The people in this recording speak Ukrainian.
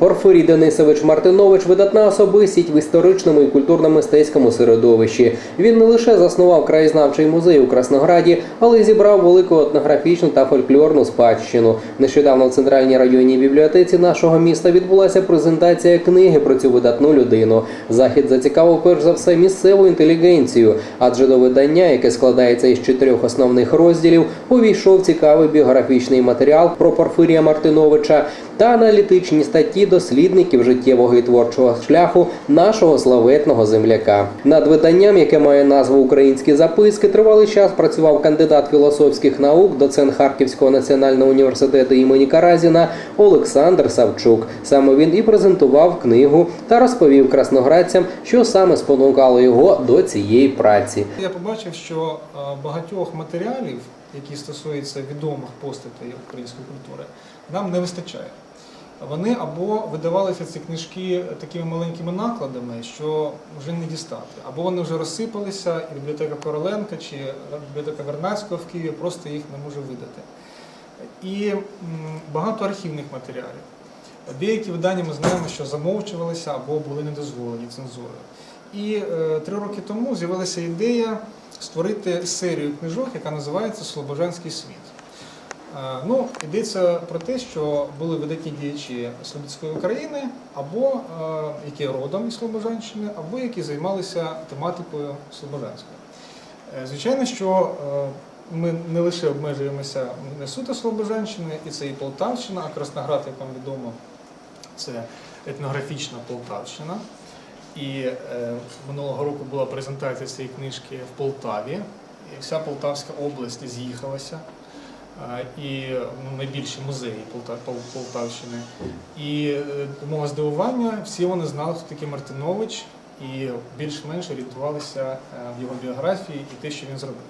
Порфирій Денисович Мартинович видатна особистість в історичному і культурно-мистецькому середовищі. Він не лише заснував краєзнавчий музей у Краснограді, але й зібрав велику етнографічну та фольклорну спадщину. Нещодавно в центральній районній бібліотеці нашого міста відбулася презентація книги про цю видатну людину. Захід зацікавив перш за все місцеву інтелігенцію, адже до видання, яке складається із чотирьох основних розділів, увійшов цікавий біографічний матеріал про Порфирія Мартиновича та аналітичні статті дослідників життєвого і творчого шляху нашого славетного земляка. Над виданням, яке має назву Українські записки, тривалий час працював кандидат філософських наук, доцент Харківського національного університету імені Каразіна Олександр Савчук. Саме він і презентував книгу та розповів красноградцям, що саме спонукало його до цієї праці. Я побачив, що е, багатьох матеріалів, які стосуються відомих постатей української культури, нам не вистачає. Вони або видавалися ці книжки такими маленькими накладами, що вже не дістати, або вони вже розсипалися, і бібліотека Короленка чи бібліотека Вернадського в Києві просто їх не може видати. І багато архівних матеріалів. Деякі видання ми знаємо, що замовчувалися або були недозволені цензурою. І е, три роки тому з'явилася ідея створити серію книжок, яка називається Слобожанський світ. Е, ну, йдеться про те, що були видатні діячі Слобідської України, або е, які родом із Слобожанщини, або які займалися тематикою Слобожанською. Е, Звичайно, що ми не лише обмежуємося не суто Слобожанщиною, і це і Полтавщина, а Красноград, як вам відомо, це етнографічна Полтавщина. І е, минулого року була презентація цієї книжки в Полтаві. І вся Полтавська область з'їхалася. І ну, найбільші музеї Полта- Полтавщини. І е, до мого здивування, всі вони знали, хто такий Мартинович, і більш-менш орієнтувалися е, в його біографії і те, що він зробив.